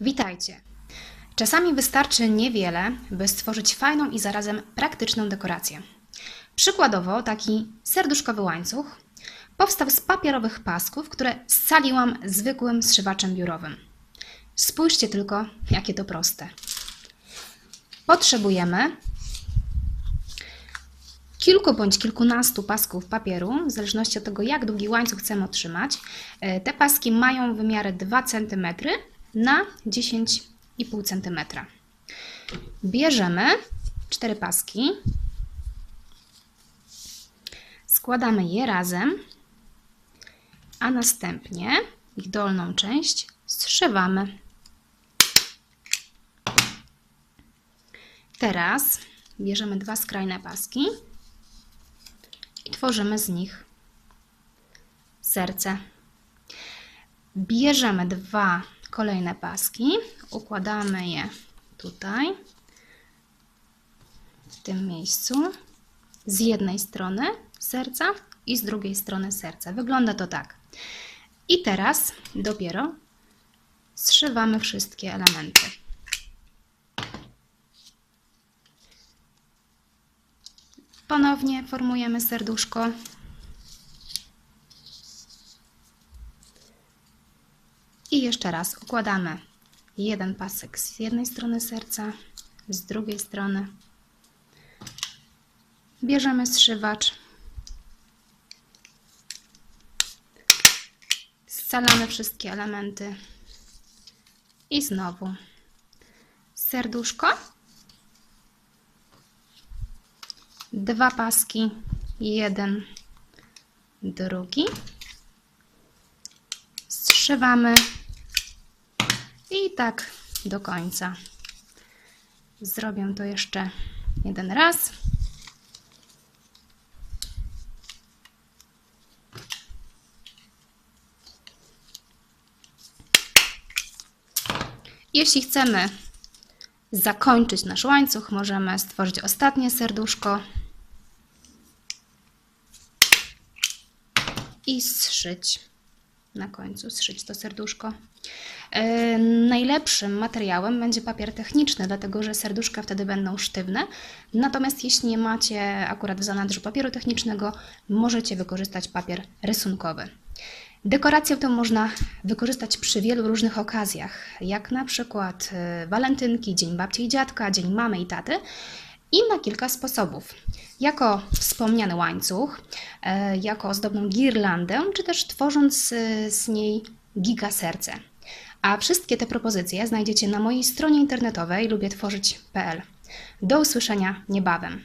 Witajcie! Czasami wystarczy niewiele, by stworzyć fajną i zarazem praktyczną dekorację. Przykładowo taki serduszkowy łańcuch powstał z papierowych pasków, które scaliłam zwykłym zszywaczem biurowym. Spójrzcie tylko, jakie to proste. Potrzebujemy kilku bądź kilkunastu pasków papieru, w zależności od tego, jak długi łańcuch chcemy otrzymać. E, Te paski mają wymiary 2 cm na 10,5 cm. Bierzemy cztery paski, składamy je razem, a następnie ich dolną część zszywamy. Teraz bierzemy dwa skrajne paski i tworzymy z nich serce. Bierzemy dwa kolejne paski, układamy je tutaj, w tym miejscu, z jednej strony serca i z drugiej strony serca. Wygląda to tak. I teraz dopiero zszywamy wszystkie elementy. Ponownie formujemy serduszko. I jeszcze raz układamy jeden pasek z jednej strony serca, z drugiej strony. Bierzemy zszywacz. Scalamy wszystkie elementy. I znowu serduszko. Dwa paski, jeden, drugi. Zszywamy i tak do końca. Zrobię to jeszcze jeden raz. Jeśli chcemy zakończyć nasz łańcuch, możemy stworzyć ostatnie serduszko i zszyć na końcu, zszyć to serduszko. E, Najlepszym materiałem będzie papier techniczny, dlatego że serduszka wtedy będą sztywne. Natomiast jeśli nie macie akurat w zanadrzu papieru technicznego, możecie wykorzystać papier rysunkowy. Dekorację tę można wykorzystać przy wielu różnych okazjach, jak na przykład e, walentynki, Dzień Babci i Dziadka, Dzień Mamy i Taty i na kilka sposobów. Jako wspomniany łańcuch, e, jako ozdobną girlandę, czy też tworząc e, z niej giga serce. A wszystkie te propozycje znajdziecie na mojej stronie internetowej lubietworzyć.pl. Do usłyszenia niebawem.